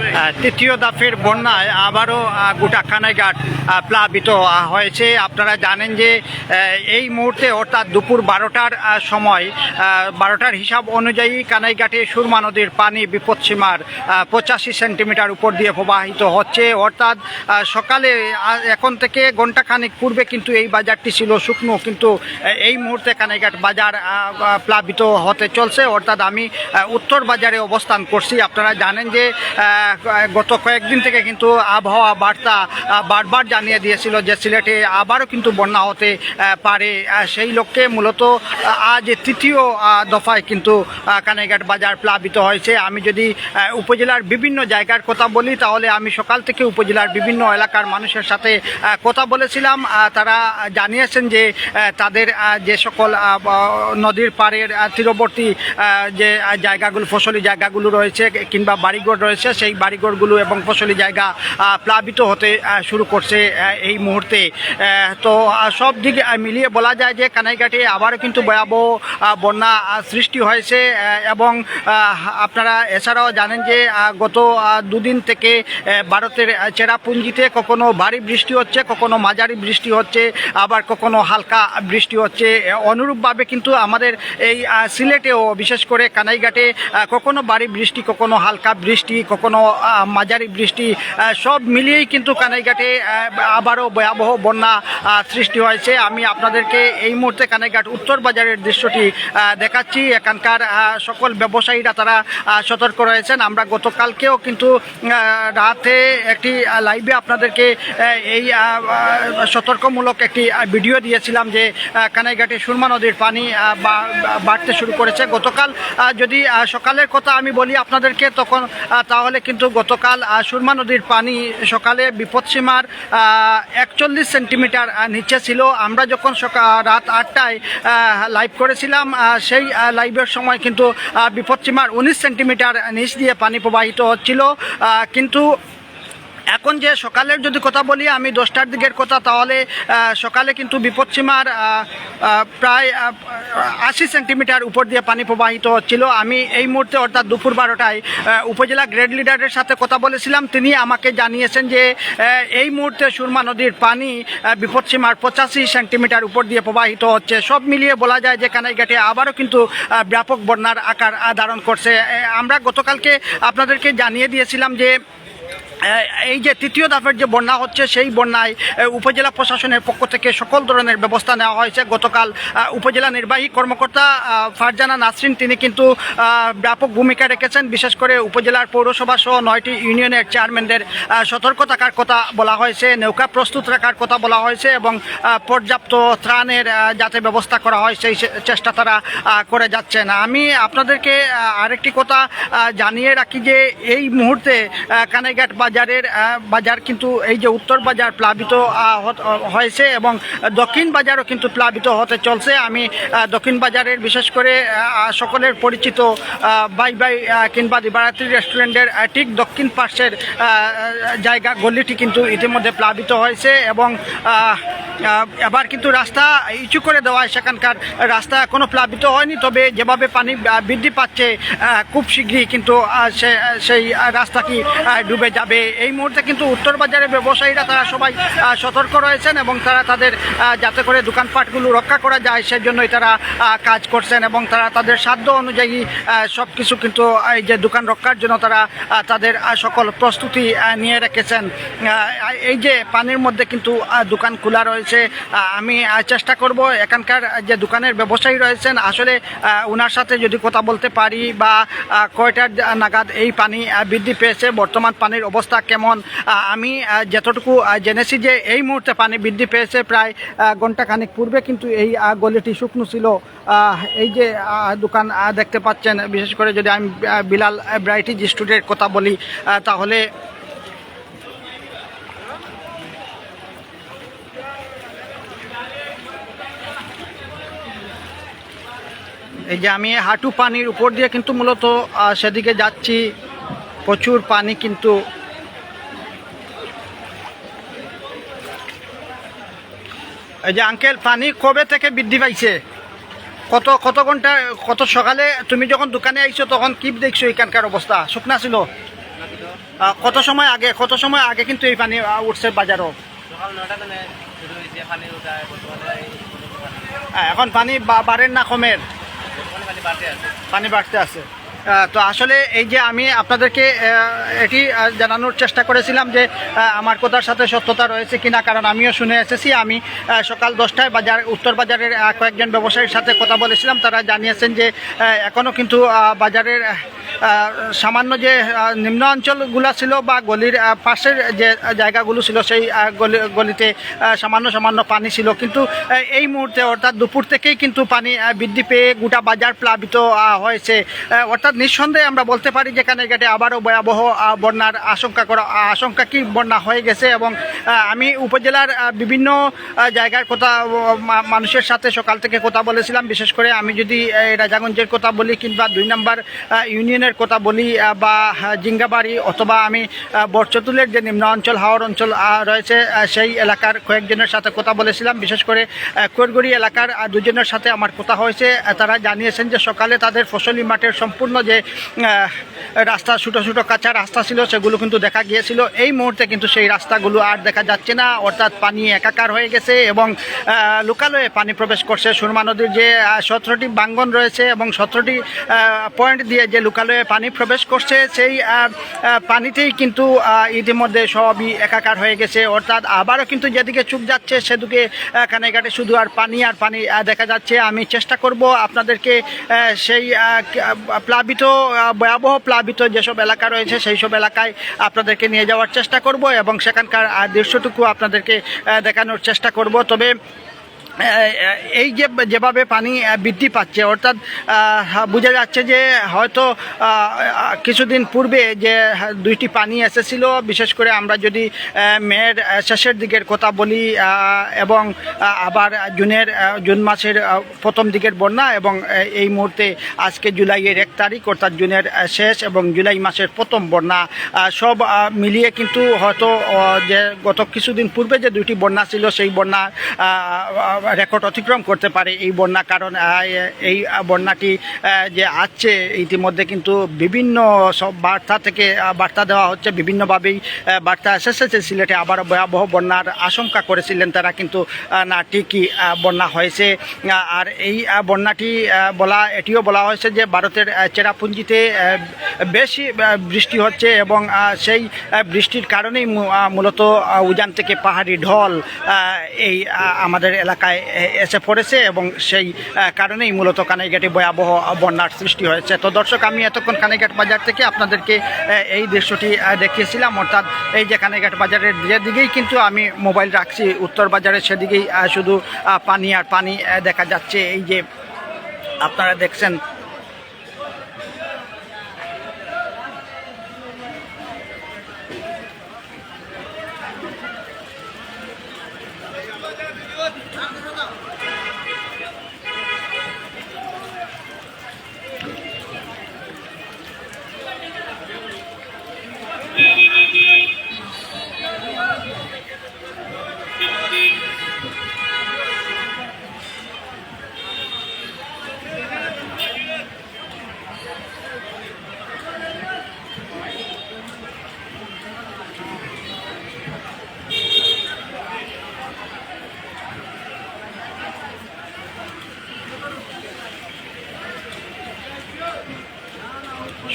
me. তৃতীয় দাফের বন্যায় আবারও গোটা কানাইঘাট প্লাবিত হয়েছে। আপনারা জানেন যে এই মুহূর্তে অর্থাৎ দুপুর বারোটার সময় বারোটার হিসাব অনুযায়ী কানাইঘাটে সুরমা নদীর পানি বিপদসীমার পঁচাশি সেন্টিমিটার উপর দিয়ে প্রবাহিত হচ্ছে। অর্থাৎ সকালে এখন থেকে ঘন্টাখানিক পূর্বে কিন্তু এই বাজারটি ছিল শুকনো, কিন্তু এই মুহূর্তে কানাইঘাট বাজার প্লাবিত হতে চলছে। অর্থাৎ আমি উত্তর বাজারে অবস্থান করছি। আপনারা জানেন যে গত কয়েকদিন থেকে কিন্তু আবহাওয়া বার্তা বারবার জানিয়ে দিয়েছিল যে সিলেটে আবারও কিন্তু বন্যা হতে পারে। সেই লক্ষ্যে মূলত আজ তৃতীয় দফায় কিন্তু কানাইঘাট বাজার প্লাবিত হয়েছে। আমি যদি উপজেলার বিভিন্ন জায়গার কথা বলি, তাহলে আমি সকাল থেকে উপজেলার বিভিন্ন এলাকার মানুষের সাথে কথা বলেছিলাম। তারা জানিয়েছেন যে তাদের যে সকল নদীর পাড়ের তীরবর্তী যে জায়গাগুলো, ফসলি জায়গাগুলো রয়েছে, কিংবা বাড়িঘর রয়েছে, সেই বাড়িঘরগুলো এবং ফসলি জায়গা প্লাবিত হতে শুরু করছে এই মুহূর্তে। তো সব দিক মিলিয়ে বলা যায় যে কানাইঘাটে আবারও কিন্তু ভয়াবহ বন্যা সৃষ্টি হয়েছে এবং আপনারা এছাড়াও জানেন যে গত দুদিন থেকে ভারতের চেরাপুঞ্জিতে কখনো ভারী বৃষ্টি হচ্ছে, কখনো মাঝারি বৃষ্টি হচ্ছে, আবার কখনো হালকা বৃষ্টি হচ্ছে। অনুরূপভাবে কিন্তু আমাদের এই সিলেটেও, বিশেষ করে কানাইঘাটে কখনো ভারী বৃষ্টি, কখনো হালকা বৃষ্টি, কখনো মাঝারি বৃষ্টি সব মিলিয়েই কিন্তু কানাইঘাটে আবারও ভয়াবহ বন্যা সৃষ্টি হয়েছে। আমি আপনাদেরকে এই মুহূর্তে কানাইঘাট উত্তর বাজারের দৃশ্যটি দেখাচ্ছি। এখানকার সকল ব্যবসায়ীরা তারা সতর্ক রয়েছেন। আমরা গতকালকেও কিন্তু রাতে একটি লাইভে আপনাদেরকে এই সতর্কমূলক একটি ভিডিও দিয়েছিলাম যে কানাইঘাটে সুরমা নদীর পানি বাড়তে শুরু করেছে। গতকাল যদি সকালের কথা আমি বলি আপনাদেরকে, তখন তাহলে কিন্তু গতকাল সুরমা নদীর পানি সকালে বিপদসীমার একচল্লিশ সেন্টিমিটার নিচে ছিল। আমরা যখন সকাল রাত আটটায় লাইভ করেছিলাম সেই লাইভের সময় কিন্তু বিপদসীমার উনিশ সেন্টিমিটার নিচ দিয়ে পানি প্রবাহিত হচ্ছিল। কিন্তু এখন যে সকালের যদি কথা বলি, আমি দশটার দিকের কথা, তাহলে সকালে কিন্তু বিপদসীমার প্রায় আশি সেন্টিমিটার উপর দিয়ে পানি প্রবাহিত হচ্ছিল। আমি এই মুহূর্তে অর্থাৎ দুপুর বারোটায় উপজেলা গ্রেড লিডারের সাথে কথা বলেছিলাম। তিনি আমাকে জানিয়েছেন যে এই মুহূর্তে সুরমা নদীর পানি বিপদসীমার পঁচাশি সেন্টিমিটার উপর দিয়ে প্রবাহিত হচ্ছে। সব মিলিয়ে বলা যায় যে, কানাইঘাটে আবারও কিন্তু ব্যাপক বন্যার আকার ধারণ করছে। আমরা গতকালকে আপনাদেরকে জানিয়ে দিয়েছিলাম যে এই যে তৃতীয় ধাপের যে বন্যা হচ্ছে, সেই বন্যায় উপজেলা প্রশাসনের পক্ষ থেকে সকল ধরনের ব্যবস্থা নেওয়া হয়েছে। গতকাল উপজেলা নির্বাহী কর্মকর্তা ফারজানা নাসরিন, তিনি কিন্তু ব্যাপক ভূমিকা রেখেছেন। বিশেষ করে উপজেলার পৌরসভা সহ নয়টি ইউনিয়নের চেয়ারম্যানদের সতর্ক থাকার কথা বলা হয়েছে, নৌকা প্রস্তুত রাখার কথা বলা হয়েছে এবং পর্যাপ্ত ত্রাণের যাতে ব্যবস্থা করা হয়, সেই চেষ্টা তারা করে যাচ্ছেন। আমি আপনাদেরকে আরেকটি কথা জানিয়ে রাখি যে, এই মুহূর্তে কানাইঘাট বাজারের বাজার কিন্তু এই যে উত্তর বাজার প্লাবিত হয়েছে এবং দক্ষিণ বাজারও কিন্তু প্লাবিত হতে চলছে। আমি দক্ষিণ বাজারের বিশেষ করে সকলের পরিচিত বাই বাই কিংবা দিবারাত্রি রেস্টুরেন্টের ঠিক দক্ষিণ পার্শ্বের জায়গা, গলিটি কিন্তু ইতিমধ্যে প্লাবিত হয়েছে এবং এবার কিন্তু রাস্তা ইচু করে দেওয়া হয়। সেখানকার রাস্তা এখনও প্লাবিত হয়নি, তবে যেভাবে পানি বৃদ্ধি পাচ্ছে খুব শীঘ্রই কিন্তু সেই রাস্তাটি ডুবে যাবে এই মুহূর্তে কিন্তু উত্তর বাজারের ব্যবসায়ীরা তারা সবাই সতর্ক রয়েছেন এবং তারা তাদের যাতে করে দোকানপাটগুলো রক্ষা করা যায় সেজন্যই তারা কাজ করছেন এবং তারা তাদের সাধ্য অনুযায়ী সব কিছু কিন্তু এই যে দোকান রক্ষার জন্য তারা তাদের সকল প্রস্তুতি নিয়ে রেখেছেন। এই যে পানির মধ্যে কিন্তু দোকান খোলা রয়েছে আমি চেষ্টা করব এখানকার যে দোকানের ব্যবসায়ী রয়েছেন, আসলে ওনার সাথে যদি কথা বলতে পারি বা কয়টার নাগাদ এই পানি বৃদ্ধি পেয়েছে, বর্তমান পানির অবস্থা কেমন? আমি যতটুকু জেনেছি যে এই মুহূর্তে পানি বৃদ্ধি পেয়েছে প্রায় আহ, ঘন্টাখানেক পূর্বে কিন্তু এই গলিটি শুকনো ছিল। এই যে দোকান দেখতে পাচ্ছেন বিশেষ করে যদি আমি বিলাল ব্রাইটি স্টুডেন্টের কথা বলি তাহলে এই যে আমি হাঁটু পানির উপর দিয়ে কিন্তু মূলত সেদিকে যাচ্ছি। প্রচুর পানি কিন্তু এই যে আঙ্কেল পানি কবে থেকে বৃদ্ধি পাইছে? কত কত ঘণ্টা কত সকালে তুমি যখন দোকানে আইছো তখন কি দেখছ এখানকার অবস্থা? শুকনা ছিল? কত সময় আগে কত সময় আগে কিন্তু এই পানি উঠছে বাজারও? আহ, এখন পানি বাড়ের না কমের? পানি বাড়তে আছে। তো আসলে এই যে আমি আপনাদেরকে এটি জানানোর চেষ্টা করেছিলাম যে আমার কথার সাথে সত্যতা রয়েছে কিনা, কারণ আমিও শুনে এসেছি। আমি সকাল দশটায় বাজার, উত্তর বাজারের কয়েকজন ব্যবসায়ীর সাথে কথা বলেছিলাম। তারা জানিয়েছেন যে এখনও কিন্তু বাজারের সামান্য যে নিম্ন অঞ্চলগুলো ছিল বা গলির পাশের যে জায়গাগুলো ছিল সেই গলি গলিতে সামান্য সামান্য পানি ছিল। কিন্তু এই মুহূর্তে অর্থাৎ দুপুর থেকেই কিন্তু পানি বৃদ্ধি পেয়ে গোটা বাজার প্লাবিত হয়েছে। অর্থাৎ নিঃসন্দেহে আমরা বলতে পারি যে কানেরঘাটে আবারও ভয়াবহ বন্যার আশঙ্কা করা আশঙ্কা কি বন্যা হয়ে গেছে এবং আমি উপজেলার বিভিন্ন জায়গার কথা মানুষের সাথে সকাল থেকে কথা বলেছিলাম। বিশেষ করে আমি যদি রাজাগঞ্জের কথা বলি কিংবা দুই নম্বর আহ, ইউনিয়নের কথা বলি বা জিঙ্গাবাড়ি অথবা আমি বরচতুলের যে নিম্ন অঞ্চল, হাওর অঞ্চল রয়েছে সেই এলাকার কয়েকজনের সাথে কথা বলেছিলাম। বিশেষ করে কোরগড়ি এলাকার দুজনের সাথে আমার কথা হয়েছে। তারা জানিয়েছেন যে সকালে তাদের ফসলি মাঠের সম্পূর্ণ যে রাস্তা, ছোটো ছোটো কাঁচা রাস্তা ছিল, সেগুলো কিন্তু দেখা গিয়েছিল। এই মুহূর্তে কিন্তু সেই রাস্তাগুলো আর দেখা যাচ্ছে না। অর্থাৎ পানি একাকার হয়ে গেছে এবং লোকালয়ে পানি প্রবেশ করছে। সুরমা নদীর যে সতেরোটি বাঙ্গন রয়েছে এবং সতেরোটি পয়েন্ট দিয়ে যে লোকালয়ে পানি প্রবেশ করছে, সেই পানিতেই কিন্তু ইতিমধ্যে সবই একাকার হয়ে গেছে। অর্থাৎ আবারও কিন্তু যেদিকে চুপ যাচ্ছে, সেদিকে কানেঘাটে শুধু আর পানি আর পানি দেখা যাচ্ছে। আমি চেষ্টা করব আপনাদেরকে সেই প্লাবিত ভয়াবহ প্লাবিত যেসব এলাকা রয়েছে সেই সব এলাকায় আপনাদেরকে নিয়ে যাওয়ার চেষ্টা করব এবং সেখানকার দৃশ্যটুকু আপনাদেরকে দেখানোর চেষ্টা করব। তবে এই যে যেভাবে পানি বৃদ্ধি পাচ্ছে, অর্থাৎ বোঝা যাচ্ছে যে হয়তো কিছুদিন পূর্বে যে দুইটি পানি এসেছিল, বিশেষ করে আমরা যদি মেয়ের শেষের দিকের কথা বলি এবং আবার জুনের জুন মাসের প্রথম দিকের বন্যা এবং এই মুহূর্তে আজকে জুলাইয়ের এক তারিখ, অর্থাৎ জুনের শেষ এবং জুলাই মাসের প্রথম বন্যা সব মিলিয়ে কিন্তু হয়তো যে গত কিছুদিন পূর্বে যে দুইটি বন্যা ছিল, সেই বন্যা রেকর্ড অতিক্রম করতে পারে এই বন্যা। কারণ এই বন্যাটি যে আসছে, ইতিমধ্যে কিন্তু বিভিন্ন সব বার্তা থেকে বার্তা দেওয়া হচ্ছে। বিভিন্নভাবেই বার্তা এসেছে। সিলেটে আবার ভয়াবহ বন্যার আশঙ্কা করেছিলেন তারা কিন্তু না, ঠিকই বন্যা হয়েছে। আর এই বন্যাটি বলা, এটিও বলা হয়েছে যে ভারতের চেরাপুঞ্জিতে বেশি বৃষ্টি হচ্ছে এবং সেই বৃষ্টির কারণেই মূলত উজান থেকে পাহাড়ি ঢল এই আমাদের এলাকায় এসে পড়েছে এবং সেই কারণেই মূলত কানাইঘাটে ভয়াবহ বন্যার সৃষ্টি হয়েছে। তো দর্শক, আমি এতক্ষণ কানাইঘাট বাজার থেকে আপনাদেরকে এই দৃশ্যটি দেখিয়েছিলাম। অর্থাৎ এই যে কানাইঘাট বাজারের যেদিকেই কিন্তু আমি মোবাইল রাখছি, উত্তর বাজারের সেদিকেই শুধু পানি আর পানি দেখা যাচ্ছে। এই যে আপনারা দেখছেন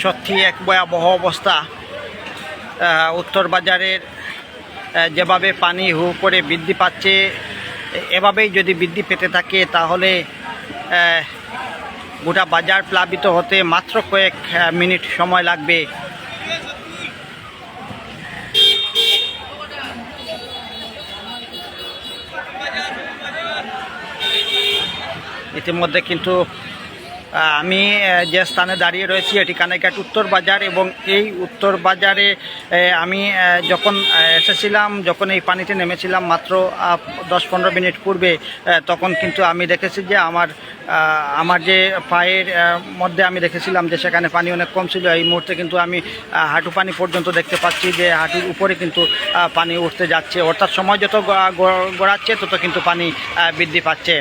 সত্যি এক ভয়াবহ অবস্থা। উত্তর বাজারের যেভাবে পানি হু করে বৃদ্ধি পাচ্ছে, এভাবেই যদি বৃদ্ধি পেতে থাকে, তাহলে গোটা বাজার প্লাবিত হতে মাত্র কয়েক মিনিট সময় লাগবে। ইতিমধ্যে কিন্তু আমি যে স্থানে দাঁড়িয়ে রয়েছি, এটি কানাইঘাট উত্তর বাজার এবং এই উত্তর বাজারে আমি যখন এসেছিলাম, যখন এই পানিতে নেমেছিলাম মাত্র দশ পনেরো মিনিট পূর্বে তখন কিন্তু আমি দেখেছি যে আমার আমার যে পায়ের মধ্যে আমি দেখেছিলাম যে সেখানে পানি অনেক কম ছিল। এই মুহূর্তে কিন্তু আমি হাঁটু পানি পর্যন্ত দেখতে পাচ্ছি যে হাঁটুর উপরে কিন্তু পানি উঠতে যাচ্ছে। অর্থাৎ সময় যত গড়াচ্ছে, তত কিন্তু পানি বৃদ্ধি পাচ্ছে।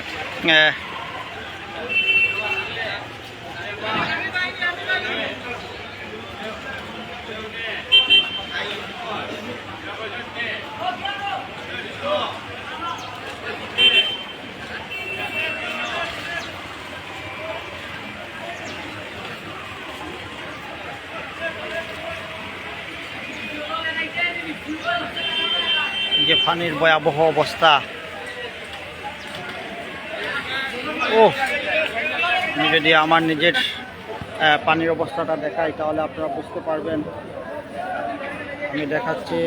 পানির ভয়াবহ অবস্থা। ও আমি যদি আমার নিজের পানির অবস্থাটা দেখাই, তাহলে আপনারা বুঝতে পারবেন। আমি দেখাচ্ছি।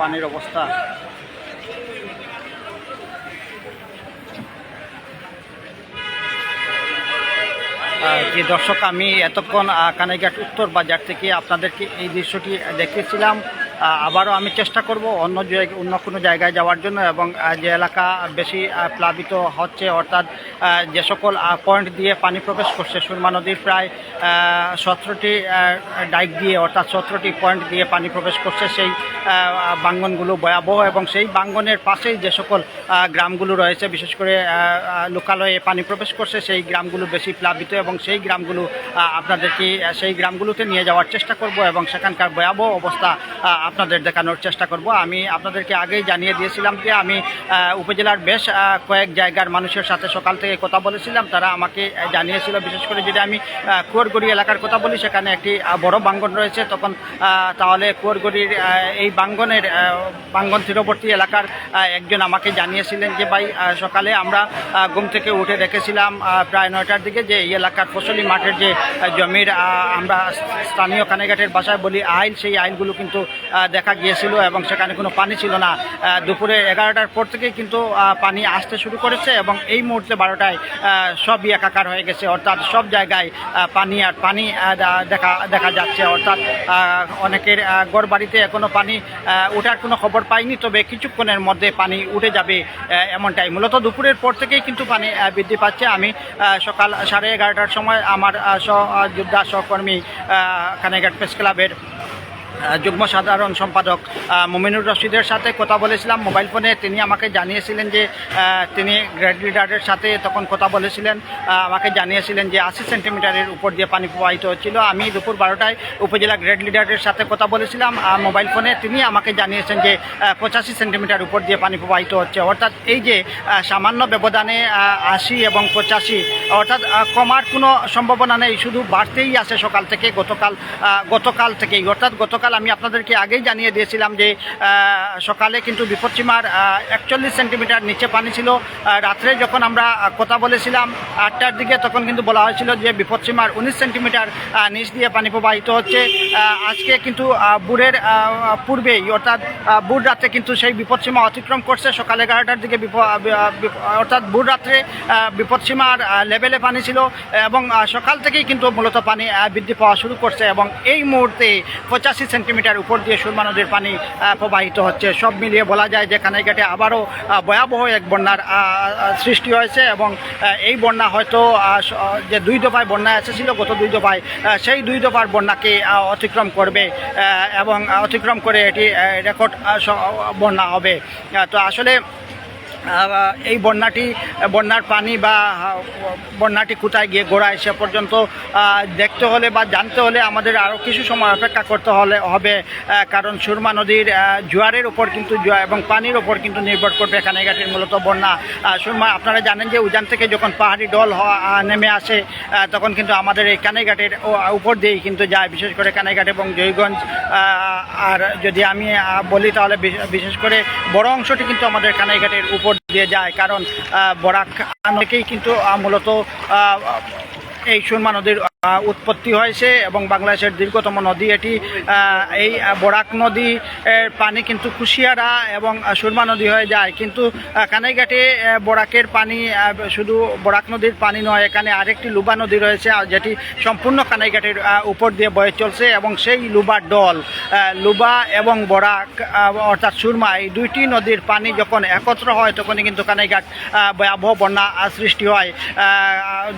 পানির অবস্থা। যে দর্শক আমি এতক্ষণ কানাইঘাট উত্তর বাজার থেকে আপনাদেরকে এই দৃশ্যটি দেখিয়েছিলাম। আবারও আমি চেষ্টা করব অন্য অন্য কোনো জায়গায় যাওয়ার জন্য এবং যে এলাকা বেশি প্লাবিত হচ্ছে, অর্থাৎ যে সকল পয়েন্ট দিয়ে পানি প্রবেশ করছে, সুরমা নদীর প্রায় সতেরোটি ডাইক দিয়ে, অর্থাৎ সতেরোটি পয়েন্ট দিয়ে পানি প্রবেশ করছে, সেই বাঙ্গনগুলো ভয়াবহ এবং সেই বাঙ্গনের পাশেই যে সকল গ্রামগুলো রয়েছে, বিশেষ করে লোকালয়ে পানি প্রবেশ করছে, সেই গ্রামগুলো বেশি প্লাবিত এবং সেই গ্রামগুলো আপনাদেরকে সেই গ্রামগুলোতে নিয়ে যাওয়ার চেষ্টা করব এবং সেখানকার ভয়াবহ অবস্থা আপনাদের দেখানোর চেষ্টা করব। আমি আপনাদেরকে আগেই জানিয়ে দিয়েছিলাম যে আমি উপজেলার বেশ কয়েক জায়গার মানুষের সাথে সকাল থেকে কথা বলেছিলাম। তারা আমাকে জানিয়েছিল, বিশেষ করে যদি আমি কুয়ারগড়ি এলাকার কথা বলি, সেখানে একটি বড় বাঙ্গন রয়েছে। তখন তাহলে কুয়ারগড়ির এই বাঙ্গনের বাঙ্গন তীরবর্তী এলাকার একজন আমাকে জানিয়েছিলেন যে, ভাই সকালে আমরা ঘুম থেকে উঠে দেখেছিলাম প্রায় নয়টার দিকে যে এই এলাকার ফসলি মাঠের যে জমির আমরা স্থানীয় কানেঘাটের বাসায় বলি আইল, সেই আইলগুলো কিন্তু দেখা গিয়েছিল এবং সেখানে কোনো পানি ছিল না। দুপুরে এগারোটার পর থেকেই কিন্তু পানি আসতে শুরু করেছে এবং এই মুহূর্তে বারোটায় সবই একাকার হয়ে গেছে। অর্থাৎ সব জায়গায় পানি আর পানি দেখা দেখা যাচ্ছে। অর্থাৎ অনেকের গড় বাড়িতে এখনও পানি ওঠার কোনো খবর পাইনি। তবে কিছুক্ষণের মধ্যে পানি উঠে যাবে এমনটাই। মূলত দুপুরের পর থেকেই কিন্তু পানি বৃদ্ধি পাচ্ছে। আমি সকাল সাড়ে এগারোটার সময় আমার আহ, সহ আহ, যোদ্ধা সহকর্মী কানেঘাট প্রেস ক্লাবের যুগ্ম সাধারণ সম্পাদক মোমিনুর রশিদের সাথে কথা বলেছিলাম মোবাইল ফোনে। তিনি আমাকে জানিয়েছিলেন যে তিনি গ্রেড লিডারের সাথে তখন কথা বলেছিলেন। আমাকে জানিয়েছিলেন যে আশি সেন্টিমিটারের উপর দিয়ে পানি প্রবাহিত হচ্ছিল। আমি দুপুর বারোটায় উপজেলা গ্রেড লিডারের সাথে কথা বলেছিলাম। আহ, মোবাইল ফোনে তিনি আমাকে জানিয়েছেন যে পঁচাশি সেন্টিমিটার উপর দিয়ে পানি প্রবাহিত হচ্ছে। অর্থাৎ এই যে সামান্য ব্যবধানে আশি এবং পঁচাশি অর্থাৎ কমার কোনো সম্ভাবনা নেই। শুধু বাড়তেই আসে সকাল থেকে গতকাল গতকাল থেকেই। অর্থাৎ গতকাল আমি আপনাদেরকে আগেই জানিয়ে দিয়েছিলাম যে সকালে কিন্তু বিপদসীমার একচল্লিশ সেন্টিমিটার নিচে পানি ছিল। রাত্রে যখন আমরা কথা বলেছিলাম আটটার দিকে, তখন কিন্তু বলা হয়েছিল যে বিপদসীমার উনিশ সেন্টিমিটার নিচ দিয়ে পানি প্রবাহিত হচ্ছে। আজকে কিন্তু বুড়ের পূর্বেই, অর্থাৎ বুড় রাত্রে কিন্তু সেই বিপদসীমা অতিক্রম করছে। সকাল এগারোটার দিকে অর্থাৎ বুড় রাত্রে বিপদসীমার লেভেলে পানি ছিল এবং সকাল থেকেই কিন্তু মূলত পানি বৃদ্ধি পাওয়া শুরু করছে এবং এই মুহূর্তে পঁচাশি সেন্টিমিটার উপর দিয়ে সুরমা নদীর পানি প্রবাহিত হচ্ছে। সব মিলিয়ে বলা যায় যে কানাইঘাটে আবারও ভয়াবহ এক বন্যার সৃষ্টি হয়েছে এবং এই বন্যা হয়তো যে দুই দফায় বন্যা এসেছিল, গত দুই দফায় সেই দুই দফার বন্যাকে অতিক্রম করবে এবং অতিক্রম করে এটি রেকর্ড বন্যা হবে। তো আসলে এই বন্যাটি, বন্যার পানি বা বন্যাটি কোথায় গিয়ে গোড়ায়, সে পর্যন্ত দেখতে হলে বা জানতে হলে আমাদের আরও কিছু সময় অপেক্ষা করতে হলে, হবে কারণ সুরমা নদীর জোয়ারের ওপর কিন্তু এবং পানির ওপর কিন্তু নির্ভর করবে এখানে ঘাটের মূলত বন্যা। সুরমা, আপনারা জানেন যে উজান থেকে যখন পাহাড়ি ডল নেমে আসে তখন কিন্তু আমাদের এই কানাইঘাটের ও- উপর দিয়েই কিন্তু যায়, বিশেষ করে কানাইঘাট এবং জয়গঞ্জ। আর যদি আমি বলি তাহলে বিশেষ করে বড় অংশটি কিন্তু আমাদের কানাইঘাটের উপর দিয়ে যায়। কারণ বরাক অনেকেই কিন্তু মূলত এই সুরমা নদীর উৎপত্তি হয়েছে এবং বাংলাদেশের দীর্ঘতম নদী এটি। এই বরাক নদী পানি কিন্তু কুশিয়ারা এবং সুরমা নদী হয়ে যায়। কিন্তু কানাইঘাটে বরাকের পানি শুধু বরাক নদীর পানি নয়, এখানে আরেকটি লুবা নদী রয়েছে যেটি সম্পূর্ণ কানাইঘাটের উপর দিয়ে বয়ে চলছে এবং সেই লুবার ডল লুবা এবং বরাক অর্থাৎ সুরমা, এই দুইটি নদীর পানি যখন একত্র হয়, তখনই কিন্তু কানাইঘাট ভয়াবহ বন্যা সৃষ্টি হয়।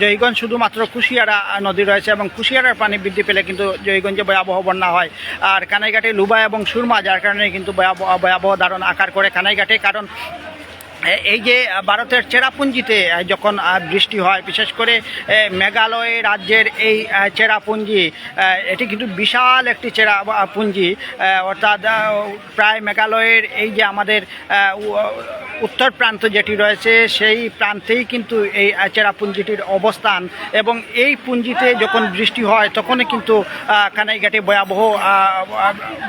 জয়গঞ্জ শুধুমাত্র কুশিয়ারা নদী রয়েছে এবং কুশিয়ারার পানি বৃদ্ধি পেলে কিন্তু জয়গঞ্জে ভয়াবহ বন্যা হয়। আর কানাইঘাটে লুবা এবং সুরমা, যার কারণে কিন্তু ভয়াবহ ভয়াবহ দারুণ আকার করে কানাইঘাটে। কারণ এই যে ভারতের চেরাপুঞ্জিতে যখন বৃষ্টি হয় বিশেষ করে মেঘালয় রাজ্যের এই চেরাপুঞ্জি এটি কিন্তু বিশাল একটি চেরা আহ, পুঞ্জি অর্থাৎ প্রায় মেঘালয়ের এই যে আমাদের উত্তর প্রান্ত যেটি রয়েছে সেই প্রান্তেই কিন্তু এই চেরাপুঞ্জিটির অবস্থান এবং এই পুঞ্জিতে যখন বৃষ্টি হয় তখনই কিন্তু কানাইঘাটে ভয়াবহ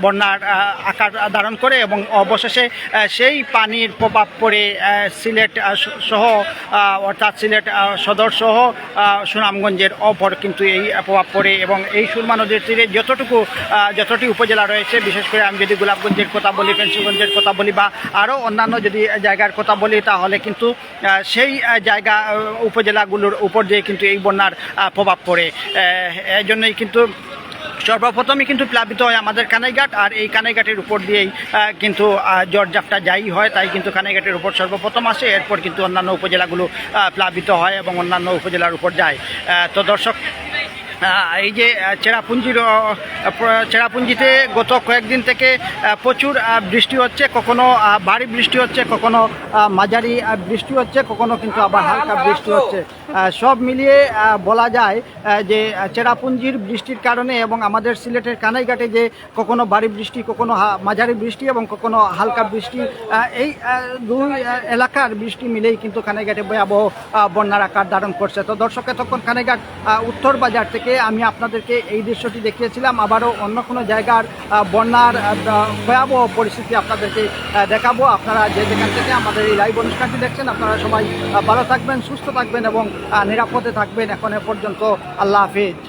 বন্যার আকার ধারণ করে এবং অবশেষে সেই পানির প্রভাব পড়ে সিলেট সহ অর্থাৎ সিলেট সদর সহ সুনামগঞ্জের অপর কিন্তু এই প্রভাব পড়ে এবং এই সুরমা নদীর তীরে যতটুকু যতটি উপজেলা রয়েছে বিশেষ করে আমি যদি গোলাপগঞ্জের কথা বলি পেন্সিলগঞ্জের কথা বলি বা আরও অন্যান্য যদি জায়গার কথা বলি তাহলে কিন্তু সেই জায়গা উপজেলাগুলোর উপর দিয়ে কিন্তু এই বন্যার প্রভাব পড়ে। আহ, এই জন্যই কিন্তু সর্বপ্রথমই কিন্তু প্লাবিত হয় আমাদের কানাইঘাট, আর এই কানাইঘাটের উপর দিয়েই কিন্তু ঝড়ঝাপটা যাই হয়, তাই কিন্তু কানাইঘাটের উপর সর্বপ্রথম আসে, এরপর কিন্তু অন্যান্য উপজেলাগুলো প্লাবিত হয় এবং অন্যান্য উপজেলার উপর যায়। তো দর্শক এই যে চেরাপুঞ্জির চেরাপুঞ্জিতে গত কয়েকদিন থেকে প্রচুর বৃষ্টি হচ্ছে, কখনো ভারী বৃষ্টি হচ্ছে, কখনো মাঝারি বৃষ্টি হচ্ছে, কখনো কিন্তু আবার হালকা বৃষ্টি হচ্ছে। সব মিলিয়ে বলা যায় যে চেরাপুঞ্জির বৃষ্টির কারণে এবং আমাদের সিলেটের কানাইঘাটে যে কখনো ভারী বৃষ্টি, কখনো মাঝারি বৃষ্টি এবং কখনো হালকা বৃষ্টি এই দুই এলাকার বৃষ্টি মিলেই কিন্তু কানাইঘাটে ভয়াবহ বন্যার আকার ধারণ করছে। তো দর্শক, এতক্ষণ কানাইঘাট উত্তর বাজার থেকে আমি আপনাদেরকে এই দৃশ্যটি দেখিয়েছিলাম। আবারও অন্য কোনো জায়গার বন্যার ভয়াবহ পরিস্থিতি আপনাদেরকে দেখাবো। আপনারা যে যেখান থেকে আমাদের এই লাইভ অনুষ্ঠানটি দেখছেন, আপনারা সবাই ভালো থাকবেন, সুস্থ থাকবেন এবং নিরাপদে থাকবেন এখন এ পর্যন্ত। আল্লাহ হাফিজ।